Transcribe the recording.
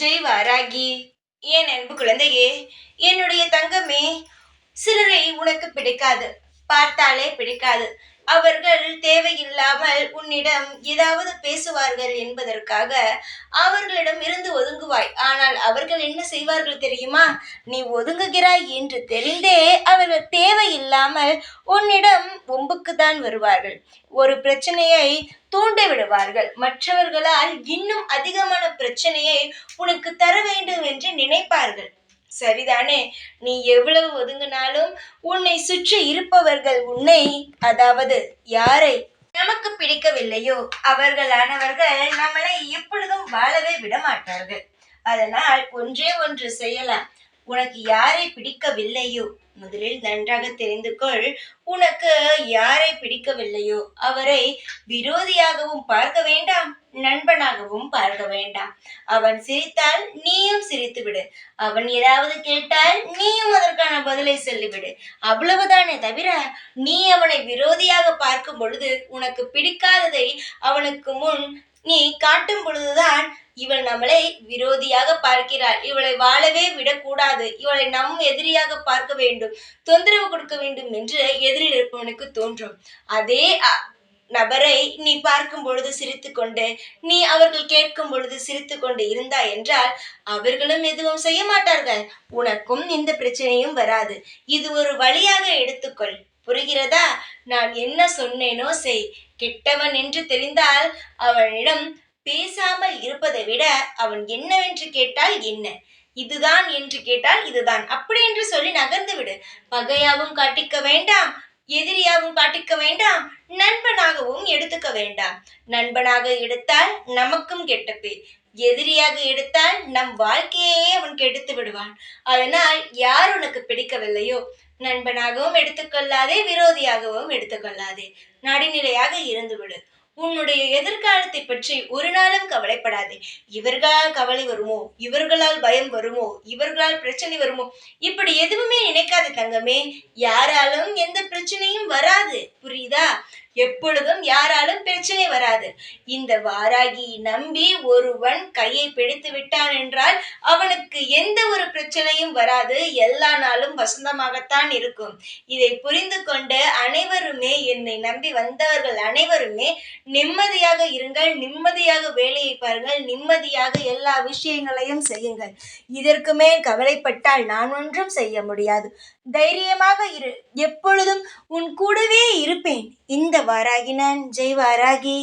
ஜெய் வாராகி என் அன்பு குழந்தையே என்னுடைய தங்கமே சிலரை உனக்கு பிடிக்காது பார்த்தாலே பிடிக்காது. அவர்கள் தேவையில்லாமல் உன்னிடம் ஏதாவது பேசுவார்கள் என்பதற்காக அவர்களிடம் இருந்து ஒதுங்குவாய். ஆனால் அவர்கள் என்ன செய்வார்கள் தெரியுமா? நீ ஒதுங்குகிறாய் என்று தெரிந்தே அவர்கள் தேவையில்லாமல் உன்னிடம் ஒம்புக்கு தான் வருவார்கள். ஒரு பிரச்சனையை தூண்டி விடுவார்கள். மற்றவர்களால் இன்னும் அதிகமான பிரச்சனையை உனக்கு தர வேண்டும் என்று நினைப்பார்கள். சரிதானே? நீ எவ்வளவு ஒதுங்கினாலும் உன்னை சுற்றி இருப்பவர்கள் உன்னை அதாவது யாரை நமக்கு பிடிக்கவில்லையோ அவர்களானவர்கள் நம்மளை எப்பொழுதும் வாழவே விட மாட்டார்கள் அதனால் ஒன்றே ஒன்று செய்யலாம். உனக்கு யாரை பிடிக்கவில்லையோ? முதலில் நன்றாக தெரிந்து கொள் உனக்கு யாரை பிடிக்கவில்லையோ? அவரை விரோதியாகவும் பார்க்க வேண்டாம் நண்பனாகவும் பார்க்க வேண்டாம். அவன் சிரித்தால் நீயும் சிரித்து விடு அவன் ஏதாவது கேட்டால் நீயும் அதற்கான பதிலை சொல்லிவிடு. அவ்வளவுதானே தவிர நீ அவனை விரோதியாக பார்க்கும் பொழுது உனக்கு பிடிக்காததை அவனுக்கு முன் நீ காட்டும் பொழுதுதான் இவள் நம்மளை விரோதியாக பார்க்கிறாள். இவளை வாழவே விடக்கூடாது. இவளை நம் எதிரியாக பார்க்க வேண்டும். தொந்தரவு கொடுக்க வேண்டும் என்று எதிரில் இருப்பவனுக்கு தோன்றும். அதே நபரை நீ பார்க்கும் பொழுது சிரித்துக்கொண்டு நீ அவர்கள் கேட்கும் பொழுது சிரித்துக்கொண்டு இருந்தாய் என்றால் அவர்களும் எதுவும் செய்ய மாட்டார்கள். உனக்கும் இந்த பிரச்சனையும் வராது. இது ஒரு வழியாக எடுத்துக்கொள். புரிகிறதா? நான் என்ன சொன்னேனோ செய். கெட்டவன் என்று தெரிந்தால் அவனிடம் பேசாமல் இருப்பதை விட அவன் என்னவென்று கேட்டால் என்ன? இதுதான் என்று கேட்டால் இதுதான். அப்படி என்று சொல்லி நகர்ந்து விடு. பகையாவும் காட்டிக்க வேண்டாம். எதிரியாகவும் காட்டிக்க வேண்டாம். நண்பனாகவும் எடுத்துக்க வேண்டாம். நண்பனாக எடுத்தால் நமக்கும் கெட்ட பேர். எதிரியாக எடுத்தால் நம் வாழ்க்கையே அவன் கெடுத்து விடுவான். அதனால் யார் உனக்கு பிடிக்கவில்லையோ? நண்பனாகவும் எடுத்துக்கொள்ளாதே விரோதியாகவும் எடுத்துக்கொள்ளாதே. நடுநிலையாக இருந்துவிடு உன்னுடைய எதிர்காலத்தை பற்றி ஒரு நாளும் கவலைப்படாதே. இவர்களால் கவலை வருமோ? இவர்களால் பயம் வருமோ? இவர்களால் பிரச்சனை வருமோ? இப்படி எதுவுமே நினைக்காத தங்கமே. யாராலும் எந்த பிரச்சனையும் வராது. புரியுதா? எப்பொழுதும் யாராலும் பிரச்சனை வராது. இந்த வாராகி நம்பி ஒருவன் கையை பிடித்து விட்டான் என்றால் அவனுக்கு எந்த ஒரு பிரச்சனையும் வராது. எல்லா நாளும் வசந்தமாகத்தான் இருக்கும். இதை புரிந்து கொண்டு அனைவருமே என்னை நம்பி வந்தவர்கள் அனைவருமே நிம்மதியாக இருங்கள். நிம்மதியாக வேலையை பாருங்கள். நிம்மதியாக எல்லா விஷயங்களையும் செய்யுங்கள். இதற்கு மேல் கவலைப்பட்டால் நான் ஒன்றும் செய்ய முடியாது. தைரியமாக இரு. எப்பொழுதும் உன் கூடவே இருப்பேன். இந்த வாராகி நான் ஜெய் வாராகி.